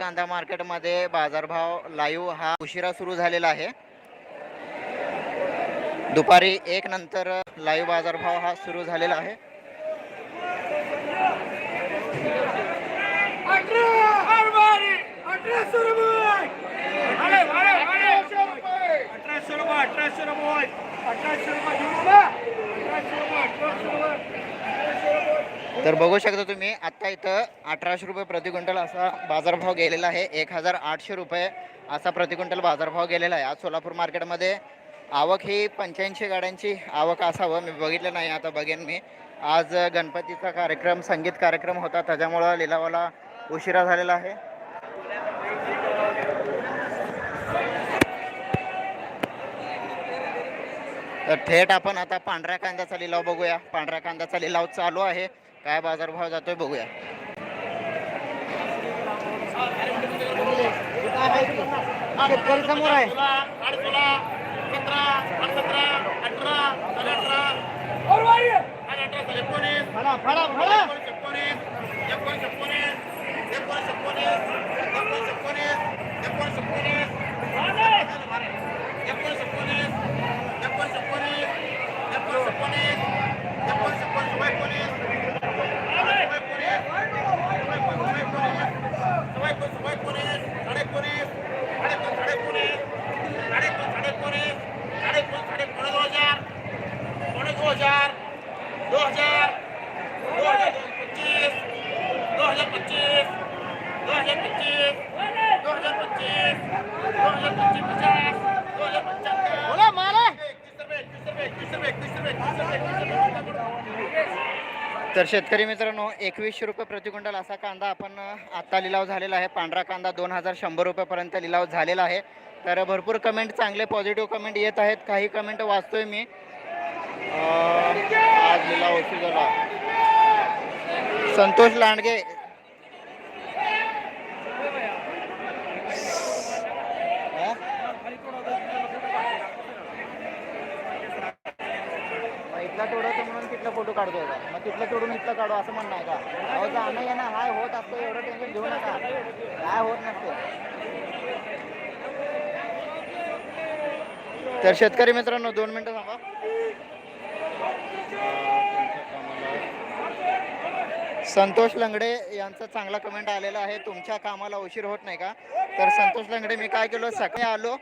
कांदा मार्केटमध्ये बाजारभाव लाईव्ह हा उशिरा सुरू झालेला आहे. दुपारी एक नंतर लाईव्ह बाजारभाव हा सुरू झालेला आहे. अठराशे रुपये अठराशे रुपये अठराशे रुपये घेऊन आला. अठराशे रुपये अठराशे रुपये अठराशे रुपये तर बघू शकता तुम्ही आत्ता इथं अठराशे रुपये प्रति क्विंटल असा बाजारभाव गेलेला आहे. एक हजार आठशे रुपये असा प्रतिक्विंटल बाजारभाव गेलेला आहे. आज सोलापूर मार्केटमध्ये आवक ही पंच्याऐंशी गाड्यांची आवक असावं. मी बघितलं नाही आता बघेन मी. आज गणपतीचा कार्यक्रम संगीत कार्यक्रम होता. त्याच्यामुळं लिलावाला उशिरा झालेला आहे. तर थेट आपण आता पांढऱ्या कांद्याचा लिलाव बघूया. पांढऱ्या कांद्याचा लिलाव चालू आहे. काय बाजारभाव जातोय बघूया शेतकरी समोर आहे. फळा हजार दो हजार दो हजार पच्चीस दो हजार पच्चीस दो हजार पच्चीस दो हजार पच्चीस दो हजार पच्चीस पचास दो हजार पचहत्तर बोला मारा एकतीस रुपये एकतीस रुपये एकतीस रुपये एकतीस रुपये एकतीस रुपये एकतीस रुपये तर शेतकरी मित्रांनो एकवीसशे रुपये प्रति क्विंटल असा कांदा आपण आत्ता लिलाव झालेला आहे. पांढरा कांदा दोन हजार शंभर रुपयेपर्यंत लिलाव झालेला आहे. तर भरपूर कमेंट चांगले पॉझिटिव्ह कमेंट येत आहेत. काही कमेंट वाचतोय मी. आज लिलाव उशीर झाला संतोष लांडगे. इथला म्हणून तिथला फोटो काढतोय का मग तिथलं तोडून इथलं काढू असं म्हणणं आहे का? अहो जाणं येणं हाय होत असतं एवढं टेन्शन घेऊ नका. काय होत नसते. तर शेतकरी मित्रांनो दोन मिनिटं थांबा. संतोष लंगडे यांचा चांगला कमेंट आलेला आहे. तुमच्या कामाला उशीर होत नाही का? तर संतोष लंगडे मी काय केलं? सकाळी आलो.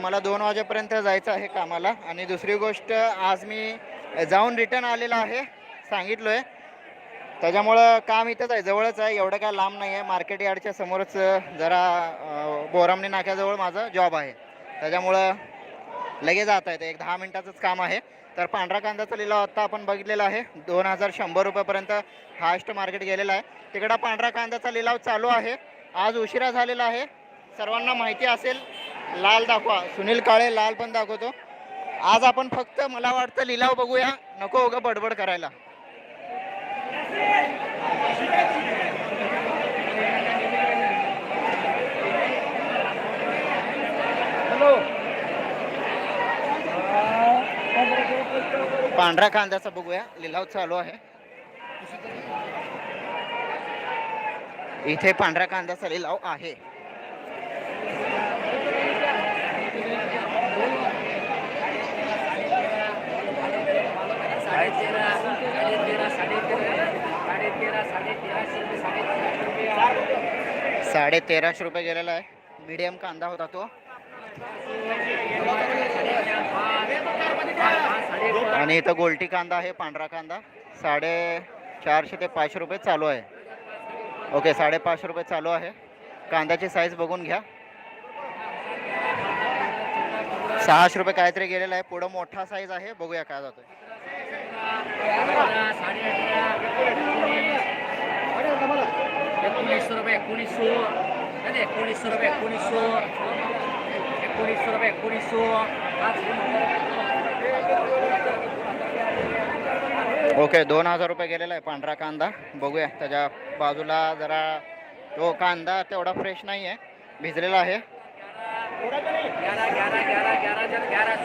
मला दोन वाजेपर्यंत जायचं आहे कामाला. आणि दुसरी गोष्ट आज मी जाऊन रिटर्न आलेला आहे सांगितलो आहे त्याच्यामुळं काम इथंच आहे जवळच आहे एवढं काय लांब नाही आहे मार्केट यार्डच्या समोरच जरा बोरामणी नाक्याजवळ माझा जॉब आहे. त्याच्यामुळं लगेच जात येतं एक दहा मिनटाचंच काम आहे. तर पांढरा कांद्याचा लिलाव आत्ता आपण बघितलेला आहे दोन हजार शंभर रुपयापर्यंत हायस्ट मार्केट गेलेला आहे. तिकडं पांढरा कांद्याचा लिलाव चालू आहे आज उशिरा झालेला आहे. सर्वांना माहिती असेल लाल दाखवा सुनील काळे लाल पण दाखवतो. आज आपण फक्त मला वाटतं लिलाव बघूया. नको उगा बडबड करायला. पांढऱ्या कांद्याचा बघूया. लिलाव चालू आहे. इथे पांढऱ्या कांद्याचा लिलाव आहे साडे तेरा साडे तेरा साडे तेरा साडे तेरा साडे तेराशे रुपये गेलेला आहे. मीडियम कांदा होता तो. आणि इथं गोल्टी कांदा आहे पांढरा कांदा. साडे चारशे ते पाचशे रुपये चालू आहे. ओके साडेपाचशे रुपये चालू आहे. कांद्याची साईज बघून घ्या. सहाशे रुपये काहीतरी गेलेला आहे. पुढं मोठा साईज आहे. बघूया काय जातोय एकोणीसशे रुपये एकोणीसशे. अरे एकोणीसशे रुपये एकोणीसशे. एकोणीसशे रुपये एकोणीसशे. ओके दोन हज़ार रुपये गेलेला आहे पांढरा कांदा. बघूया त्याच्या बाजूला जरा तो कांदा तेवढा फ्रेश नाही आहे. भिजलेला आहे ग्यारह ग्यारह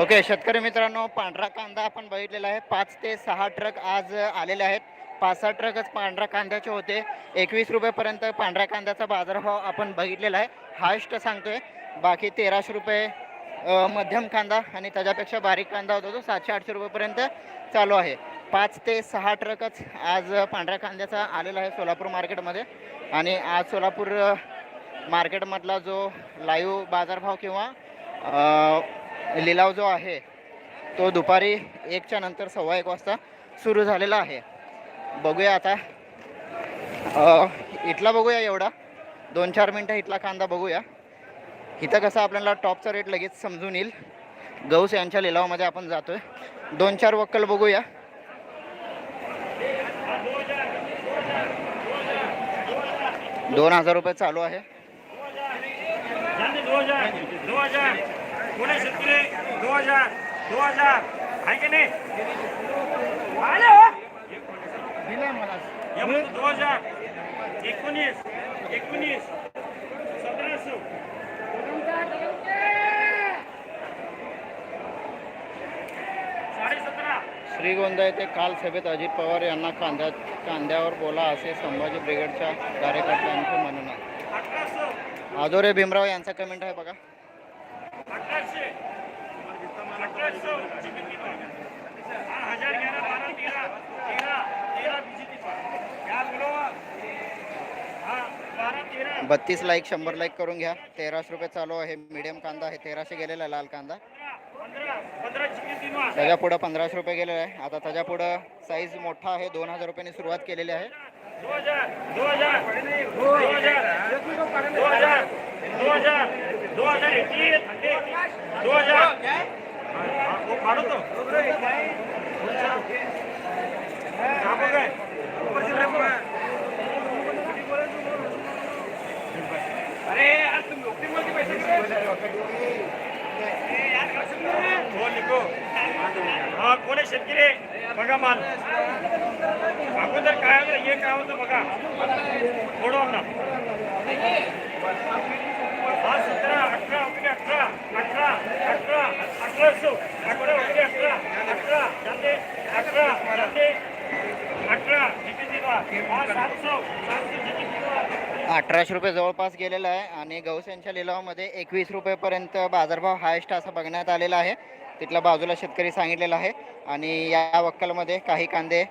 ओके शेतकरी मित्रांनो पांढरा कांदा आपण बघितलेला आहे. पाच ते सहा ट्रक आज आलेले आहेत. पाच सहा ट्रकच पांढरा कांद्याचे होते. एकवीस रुपयेपर्यंत पांढऱ्या कांद्याचा बाजारभाव आपण बघितलेला आहे. हायस्ट सांगतोय. बाकी तेराशे रुपये मध्यम कांदा आणि त्याच्यापेक्षा बारीक कांदा होता तो सातशे आठशे रुपयेपर्यंत चालू आहे. पाच ते सहा ट्रकच आज पांढऱ्या कांद्याचा आलेला आहे सोलापूर मार्केटमध्ये. आणि आज सोलापूर मार्केटमधला जो लाईव्ह बाजारभाव किंवा लिलाव जो आहे तो दुपारी एकच्या नंतर सव्वा एक वाजता सुरू झालेला आहे. बघूया आता इथला बघूया एवढा. दोन चार मिनटं इथला कांदा बघूया. इथं कसं आपल्याला टॉपचा रेट लगेच समजून येईल. गौस यांच्या लिलावामध्ये आपण जातो आहे दोन चार वक्कल बघूया दोन हजार रुपये चालू आहे झाले दो हजार दो हजार कोणी शेतकरी दो हजार दो हजार आहे की नाही आले दोन हे म्हणतो दो हजार एकोणीस एकोणीस सतराशे सतरा श्रीगोंदा येथे काल सभेत अजित पवार यांना कांदा कांद्यावर बोला असे संभाजी ब्रिगेडच्या कार्यकर्त्यांचे म्हणणं. आहे. अठराशे आदोरे भीमराव यांचा कमेंट आहे बघा. बत्तीस लाईक शंभर लाईक करून घ्या. तेराशे रुपये चालू आहे. मीडियम कांदा आहे. तेराशे गेलेला लाल कांदा. त्याच्या पुढं पंधराशे रुपये गेलेलं आहे आता त्याच्या पुढं साईज मोठा आहे दोन हजार रुपयांनी सुरुवात केलेली आहे दो हजार दो हजार दो हजार दो हजार दो हजार दो हजार एकतीस दो हजार हा, वो काढू तो दाबो काय? अरे यार तुम लोकटी मध्ये पैसे हो निको हा कोणी शेतकरी बघा माल. अगोदर काय होतं हे काय होतं बघा. थोडं ना हा सतरा अठरा वगैरे अठरा अठरा अठरा अठराशे अठरा वगैरे अठरा अठरा जाते अठरा जाते अठरा जिथे सातशे अठराशे रुपये जवळपास गेलेला आहे आणि गौस यांच्या लिलावामध्ये एकवीस रुपयेपर्यंत बाजारभाव हायस्ट असा बघण्यात आलेला आहे. तिथला बाजूला शेतकरी सांगितलेला आहे आणि या वक्कलमध्ये काही कांदे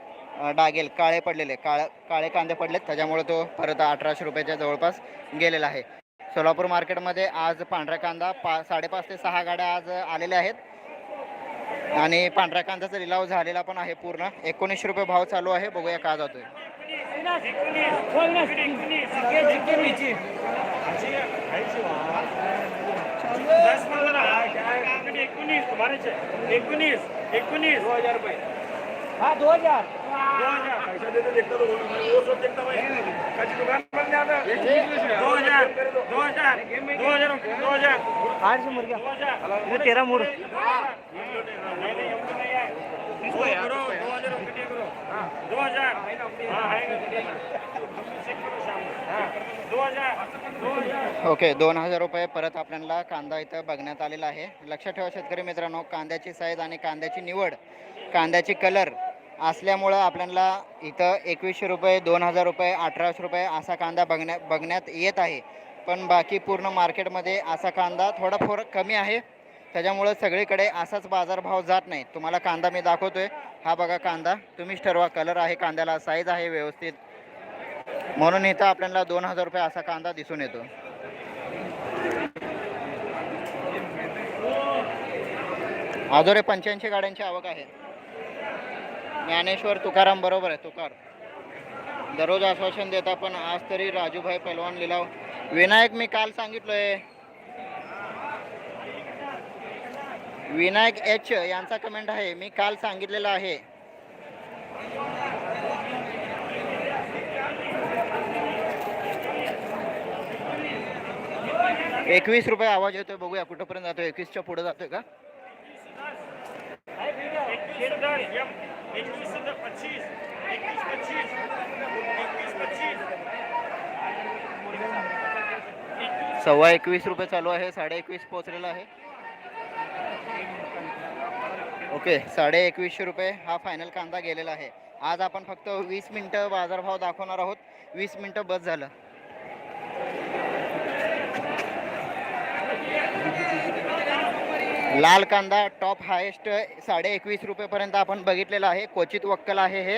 डागेल काळे पडलेले काळ काळे कांदे पडलेत त्याच्यामुळे तो परत अठराशे रुपयाच्या जवळपास गेलेला आहे सोलापूर मार्केटमध्ये आज पांढरा कांदा पा साडेपाच ते सहा गाड्या आज आलेल्या आहेत आणि पांढऱ्या कांद्याचा लिलाव झालेला पण आहे पूर्ण एकोणीसशे रुपये भाव चालू आहे बघूया का जातोय दस पंधरा एकोणीस तुम्हारे एकोणीस एकोणीस दो हजार। रुपये हाँ दो हजार। दो हजार पैसा देते देखता तो वो सब देखता भाई कच्ची दुकान बन जाता दो हजार दो हजार दो हजार दो हजार आठ से मुर्गा दो हजार वो तेरा मूड नहीं नहीं हमको नहीं है इसको करो दो हजार रुपये करो दो हजार हाँ है चेक करो शाम को दो हजार दो हजार ओके दोन हजार रुपये परत आपल्याला कांदा इथं बघण्यात आलेला आहे. लक्षात ठेवा शेतकरी मित्रांनो कांद्याची साईज आणि कांद्याची निवड कांद्याची कलर असल्यामुळं आपल्याला इथं एकवीसशे रुपये दोन हजार रुपये अठराशे रुपये असा कांदा बघण्या बघण्यात येत आहे. पण बाकी पूर्ण मार्केटमध्ये असा कांदा थोडा फोर कमी आहे. त्याच्यामुळं सगळीकडे असाच बाजारभाव जात नाही. तुम्हाला कांदा मी दाखवतो आहे हा बघा कांदा. तुम्हीच ठरवा कलर आहे कांद्याला साईज आहे व्यवस्थित म्हणून इथं आपल्याला दोन हजार रुपये असा कांदा दिसून येतो. आजोरे पंच्याऐंशी गाड्यांची आवक आहे. ज्ञानेश्वर तुकाराम बरोबर आहे तुकार. दररोज आश्वासन देता पण आज तरी राजूभाई पलवान लिलाव. विनायक मी काल सांगितलोय. विनायक एच यांचा कमेंट आहे मी काल सांगितलेला आहे. एकवीस रुपये आवाज येतोय बघूया कुठंपर्यंत जातोय. एकवीसच्या पुढे जातोय का? सव्वा एकवीस रुपये चालू आहे साडे एकवीस पोहोचलेला आहे. ओके साडे एकवीसशे रुपये हा फायनल कांदा गेलेला आहे. आज आपण फक्त वीस मिनटं बाजारभाव दाखवणार आहोत. वीस मिनटं बस झालं. लाल कांदा टॉप हायेस्ट साडे एकवीस रुपयेपर्यंत आपण बघितलेला आहे. क्वचित वक्कल आहे हे.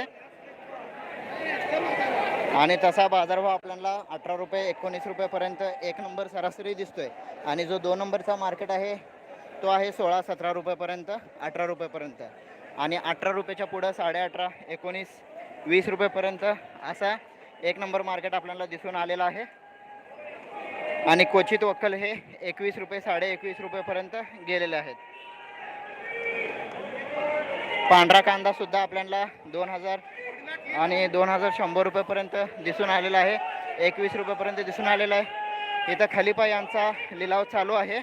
आणि तसा बाजारभाव आपल्याला अठरा रुपये एकोणीस रुपयेपर्यंत एक नंबर सरासरी दिसतोय. आणि जो दोन नंबरचा मार्केट आहे तो आहे सोळा सतरा रुपयेपर्यंत अठरा रुपयेपर्यंत. आणि अठरा रुपयाच्या पुढं साडे अठरा एकोणीस वीस रुपयेपर्यंत असा एक नंबर मार्केट आपल्याला दिसून आलेला आहे. आणि क्वचित वक्कल हे एकवीस रुपये साडे एकवीस रुपयेपर्यंत गेलेले आहेत. पांढरा कांदा सुद्धा आपल्याला दोन हजार आणि दोन हजार शंभर रुपयेपर्यंत दिसून आलेला आहे. एकवीस रुपयेपर्यंत दिसून आलेला आहे. इथं खलिपा यांचा लिलाव चालू आहे.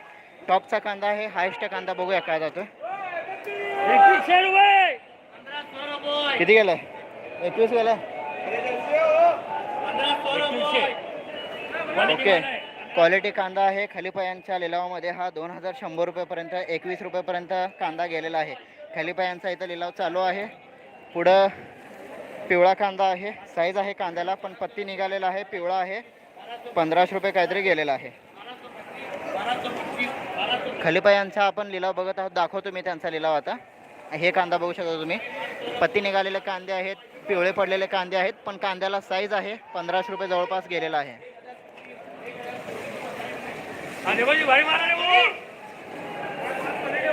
टॉपचा कांदा आहे. हायेस्ट कांदा बघूया काय जातो किती गेलं एकवीस गेलं ओके. क्वालिटी कांदा आहे. खलिपायांच्या लिलावामध्ये हा दोन हजार शंभर रुपयेपर्यंत एकवीस रुपयेपर्यंत कांदा गेलेला आहे. खलिपायांचा इथं लिलाव चालू आहे. पुढं पिवळा कांदा आहे. साईज आहे कांद्याला पण पत्ती निघालेला आहे. पिवळा आहे. पंधराशे रुपये काहीतरी गेलेला आहे. खलिपायांचा आपण लिलाव बघत आहोत. दाखवतो मी त्यांचा लिलाव आता. हे कांदा बघू शकता तुम्ही. पत्ती निघालेले कांदे आहेत. पिवळे पडलेले कांदे आहेत. पण कांद्याला साईज आहे. पंधराशे रुपये जवळपास गेलेला आहे. आणि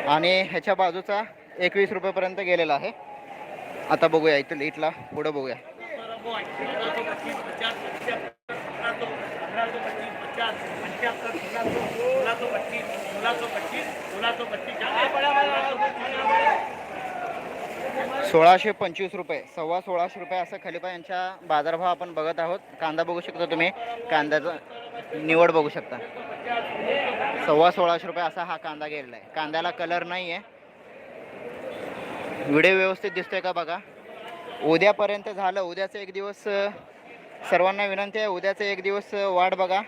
म्हणजे ह्याच्या बाजूचा एकवीस रुपयेपर्यंत गेलेला आहे आता बघूया इथं इथला पुढं बघूया सोळाशे पंचवीस रुपये सव्वा सोळाशे रुपये असं खलिपा यांच्या बाजारभाव आपण बघत आहोत. कांदा बघू शकता तुम्ही. कांद्याचा निवड बघू शकता. सव्वा सोळाशे रुपये असा हा कांदा गेलेला आहे. कांद्याला कलर नाही आहे व्हिडिओ व्यवस्थित दिसतोय का बघा? उद्यापर्यंत झालं. उद्याचं एक दिवस सर्वांना विनंती आहे. उद्याचं एक दिवस वाट बघा.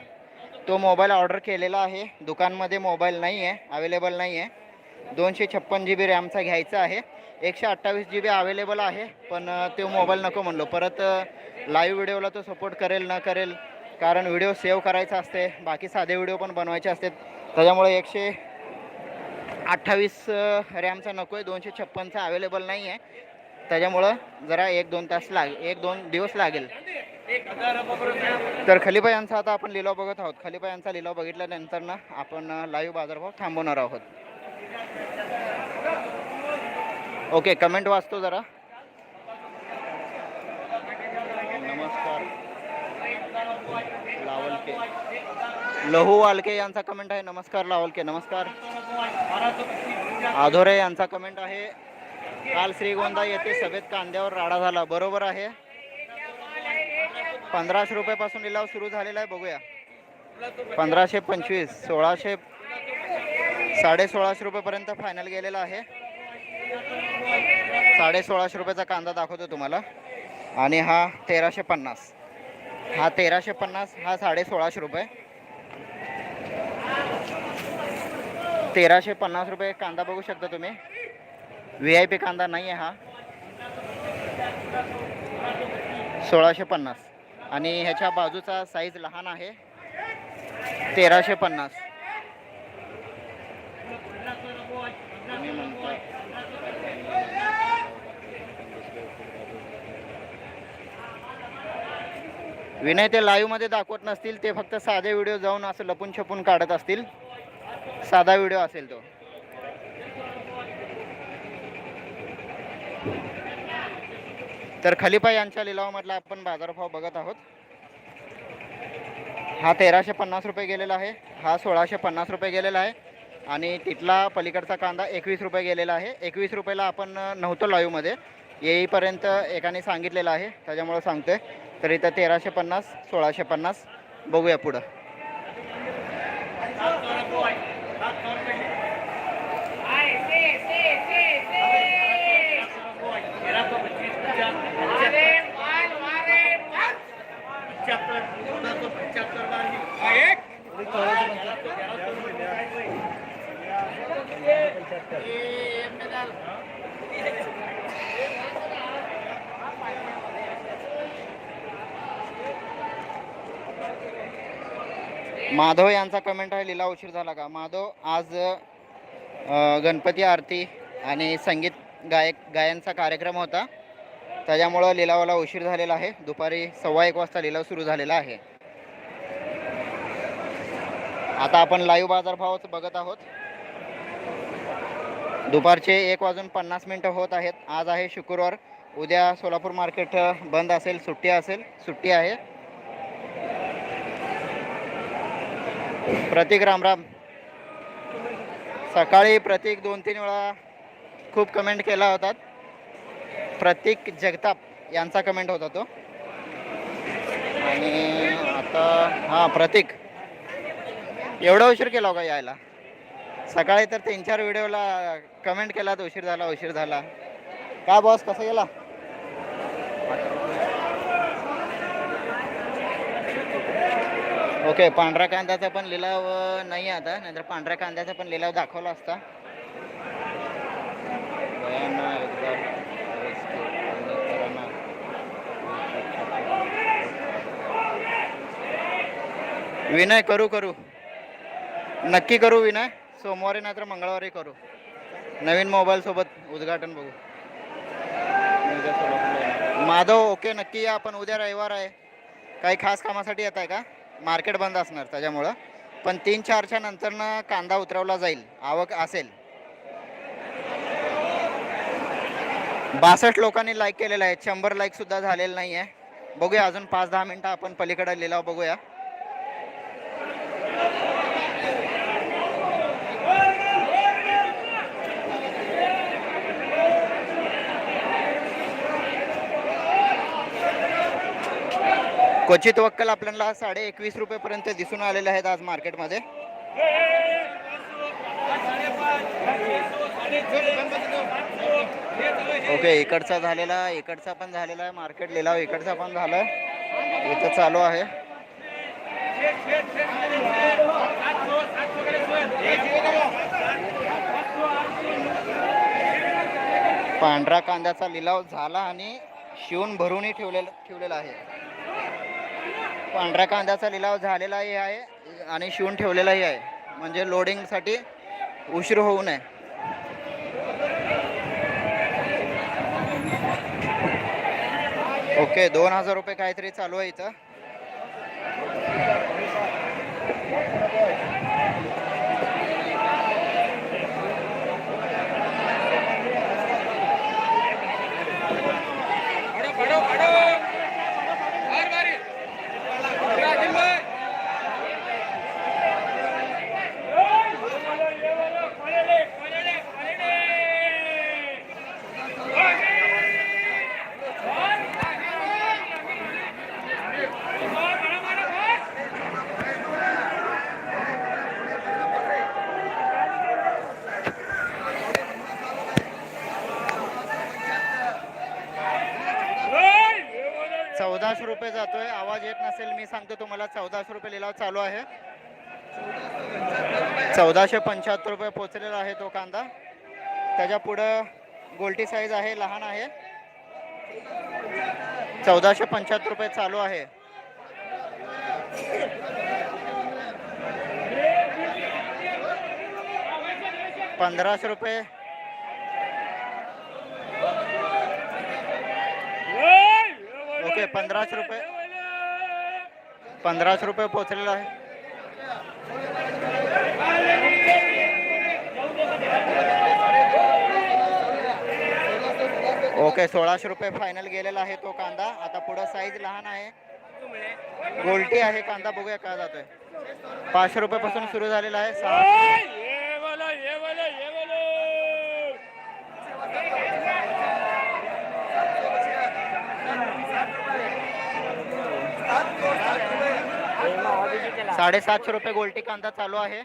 तो मोबाईल ऑर्डर केलेला आहे. दुकानमध्ये मोबाईल नाही आहे अवेलेबल नाही आहे दोनशे छप्पन जी बी रॅमचा घ्यायचा आहे. एकशे अठ्ठावीस जी बी अवेलेबल आहे पण तो मोबाईल नको म्हणलो. परत लाईव्ह व्हिडिओला तो सपोर्ट करेल न करेल कारण व्हिडिओ सेव्ह करायचा असते बाकी साधे व्हिडिओ पण बनवायचे असते. त्याच्यामुळे एकशे अठ्ठावीस रॅमचा नको आहे दोनशे छप्पनचा अवेलेबल नाही आहे त्याच्यामुळं जरा एक दोन तास लाग एक दोन दिवस लागेल. तर खलिपा यांचा आता आपण लिलाव बघत आहोत. खलिपा यांचा लिलाव बघितल्यानंतर ना आपण लाईव्ह बाजारभाव थांबवणार आहोत. ओके कमेंट वाचतो जरा. नमस्कार. लावलके. लहू वालके यांचा कमेंट आहे. नमस्कार लावलके नमस्कार. आधोरे यांचा कमेंट आहे. काल श्रीगोंदा येथे सभेत कांद्यावर राडा झाला. बरोबर आहे. पंधराशे रुपयापासून लिलाव सुरू झालेला आहे. बघूया. पंधराशे पंचवीस सोळाशे साडे सोळाशे रुपयेपर्यंत फायनल गेलेला आहे. साडे सोळाशे रुपयाचा कांदा दाखवतो तुम्हाला. आणि हा तेराशे पन्नास. हा तेराशे पन्नास हा साडे सोळाशे रुपये. तेराशे पन्नास रुपये कांदा बघू शकता तुम्ही. व्ही आय पी कांदा नाही आहे हा. सोळाशे पन्नास. आणि ह्याच्या बाजूचा साईज लहान आहे. तेराशे पन्नास. विनय ते लाईव्हमध्ये दाखवत नसतील ते फक्त साधे व्हिडिओ जाऊन असं लपून छपून काढत असतील. साधा व्हिडिओ असेल तो. तर खलिफा यांच्या लिलावामधला आपण बाजारभाव बघत आहोत. हा तेराशे पन्नास रुपये गेलेला आहे हा सोळाशे पन्नास रुपये गेलेला आहे आणि तिथला पलीकडचा कांदा एकवीस रुपये गेलेला आहे. एकवीस रुपयाला आपण नव्हतो लाईव्हमध्ये येईपर्यंत एकाने सांगितलेलं आहे त्याच्यामुळं सांगतोय. तर इथं तेराशे पन्नास सोळाशे पन्नास. बघूया पुढं. माधव यांचा कमेंट आहे लिला उशीर झाला का? माधव आज गणपती आरती आणि संगीत गायक गायनचा कार्यक्रम होता. त्याच्यामुळं लिलावाला उशीर झालेला आहे. दुपारी सव्वा एक वाजता लिलाव सुरू झालेला आहे. आता आपण लाईव्ह बाजारभावच बघत आहोत. दुपारचे एक वाजून पन्नास मिनटं होत आहेत. आज आहे शुक्रवार. उद्या सोलापूर मार्केट बंद असेल सुट्टी असेल सुट्टी आहे. प्रतीक रामराम सकाळी प्रतीक दोन तीन वेळा खूप कमेंट केला होता. प्रतीक जगताप यांचा कमेंट होता तो. आणि आता हां प्रतीक. एवढा उशीर केला हो का यायला? सकाळी तर तीन चार व्हिडिओला कमेंट केला तर उशीर झाला उशीर झाला. काय बॉस कसं गेला? ओके पांढऱ्या कांद्याचा पण लिलाव नाही आता नाहीतर पांढऱ्या कांद्याचा पण लिलाव दाखवला असता. विनय करू करू. नक्की करू विनय. सोमवारी नाहीतर मंगळवारी करू. नवीन मोबाईल सोबत उद्घाटन बघू. माधव ओके नक्की या आपण उद्या रविवार आहे. काही खास कामासाठी येत आहे का? मार्केट बंद असणार त्याच्यामुळं. पण तीन चारच्या नंतरनं कांदा उतरवला जाईल. आवक असेल. बासष्ट लोकांनी लाईक केलेलं आहे. शंभर लाईकसुद्धा झालेलं नाही आहे बघूया अजून पाच दहा मिनटं आपण पलीकडे लिलाव बघूया. क्वचित वक्कल आपल्याला साडे एकवीस रुपयेपर्यंत दिसून आलेले आहेत आज मार्केटमध्ये. ओके इकडचा झालेला इकडचा पण झालेला आहे मार्केट लिलाव इकडचा पण झाला इथं चालू आहे. पांढरा कांद्याचा लिलाव झाला आणि शिवून भरूनही ठेवलेला ठेवलेला आहे. पांढऱ्या कांद्याचा लिलाव झालेलाही आहे आणि शिवून ठेवलेलाही आहे. म्हणजे लोडिंगसाठी उशीर होऊ नये. ओके दोन हजार रुपये काहीतरी चालू आहे इथं. चौदाशे रुपये जातोय. आवाज येत नसेल मी सांगतो तुम्हाला चौदाशे रुपये लिलाव चालू आहे. चौदाशे पंच्याहत्तर रुपये पोचलेला आहे तो कांदा. त्याच्या पुढं गोल्टी साईज आहे लहान आहे. चौदाशे पंच्याहत्तर रुपये चालू आहे. पंधराशे रुपये ओके पंधराशे रुपये. पंधराशे रुपये पोचलेला आहे. ओके सोळाशे रुपये फायनल गेलेला आहे तो कांदा. आता पुढं साईज लहान आहे. गोलटी आहे कांदा बघूया काय जातोय. पाचशे रुपयापासून सुरू झालेला आहे. सहा साडेसातशे रुपये गोल्टी कांदा चालू आहे.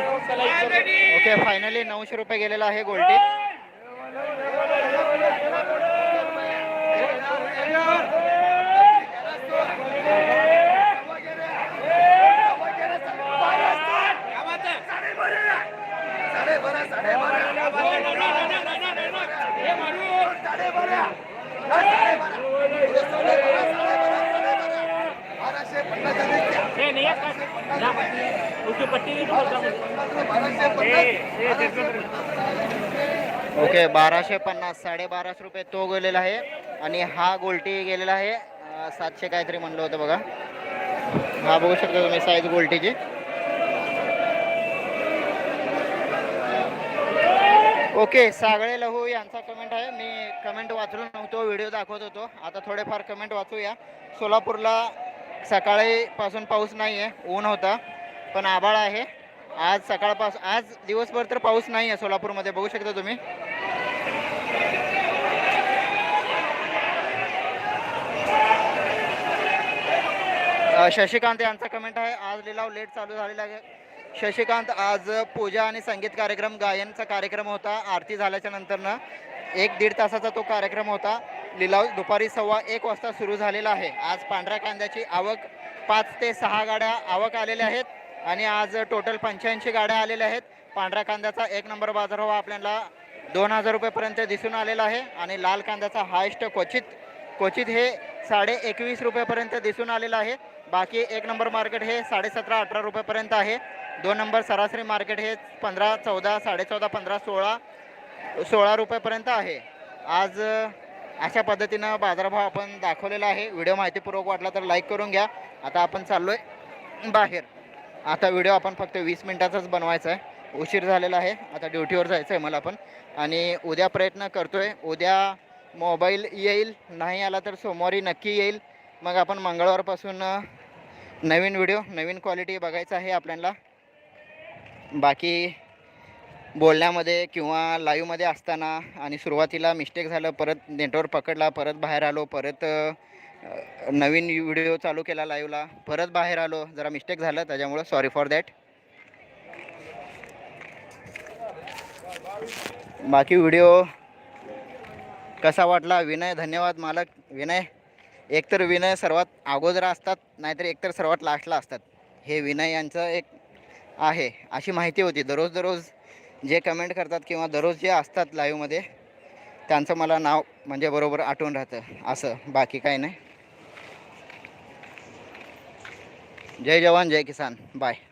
ओके फायनली नऊशे रुपये गेलेला आहे गोल्टी नहीं है ना उसकी पट्टी नहीं तो बोलता मुझे ए ए देखो ओके बाराशे पन्नास साडेबाराशे रुपये तो गेलेला आहे. आणि हा गोल्टी गेलेला आहे. सातशे काहीतरी म्हणलं होतं बघा. हा बघू शकता तुम्ही साईज गोल्टीची. ओके सागळे लहू यांचा कमेंट आहे. मी कमेंट वाचलो नव्हतो व्हिडिओ दाखवत होतो. आता थोडेफार कमेंट वाचूया. सोलापूरला सकाळीपासून पाऊस नाही आहे ऊन होता. पण आभाळ आहे. आज सकाळपासून आज दिवसभर तर पाऊस नाही आहे सोलापूरमध्ये. बघू शकता तुम्ही. शशिकांत यांचा कमेंट आहे. आज लिलाव लेट चालू झालेला आहे. शशिकांत आज पूजा आणि संगीत कार्यक्रम गायनचा कार्यक्रम होता. आरती झाल्याच्या नंतरनं एक दीड तासाचा तो कार्यक्रम होता. लिलाव दुपारी सव्वा एक वाजता सुरू झालेला आहे. आज पांढऱ्या कांद्याची आवक पाच ते सहा गाड्या आवक आलेल्या आहेत. आणि आज टोटल पंच्याऐंशी गाड्या आलेल्या आहेत. पांढऱ्या कांद्याचा एक नंबर बाजारभाव आपल्याला दोन हजार रुपयेपर्यंत दिसून आलेला आहे. आणि लाल कांद्याचा हायस्ट क्वचित क्वचित हे साडे एकवीस रुपयेपर्यंत दिसून आलेलं आहे. बाकी एक नंबर मार्केट हे साडेसतरा अठरा रुपयेपर्यंत आहे. दोन नंबर सरासरी मार्केट हे पंधरा चौदा साडेचौदा पंधरा सोळा सोळा रुपयेपर्यंत आहे. आज अशा पद्धतीनं बाजारभाव आपण दाखवलेला आहे. व्हिडिओ माहितीपूर्वक वाटला तर लाईक करून घ्या. आता आपण चाललो आहे बाहेर. आता व्हिडिओ आपण फक्त वीस मिनटाचाच बनवायचा आहे. उशीर झालेला आहे. आता ड्युटीवर जायचं आहे मला पण. आणि उद्या प्रयत्न करतो आहे उद्या मोबाईल येईल. नाही आला तर सोमवारी नक्की येईल. मग आपण मंगळवारपासून नवीन व्हिडिओ नवीन क्वालिटी बघायचं आहे आपल्याला. बाकी बोलण्यामध्ये किंवा लाईव्हमध्ये असताना आणि सुरुवातीला मिस्टेक झालं परत नेटवर्क पकडला परत बाहेर आलो परत नवीन व्हिडिओ चालू केला लाईव्हला परत बाहेर आलो. जरा मिस्टेक झालं त्याच्यामुळं सॉरी फॉर दॅट बाकी व्हिडिओ कसा वाटला? विनय धन्यवाद मालक. विनय एकतर विनय सर्वात अगोदर असतात नाहीतर एकतर सर्वात लास्टला असतात. हे विनय यांचं एक आहे अशी माहिती होती. दररोज दररोज जे कमेंट करतात किंवा दररोज जे असतात लाईव्हमध्ये त्यांचं मला नाव म्हणजे बरोबर आठवून राहतं. असं. बाकी काही नाही. Jai Jawan, Jai Kisan. Bye.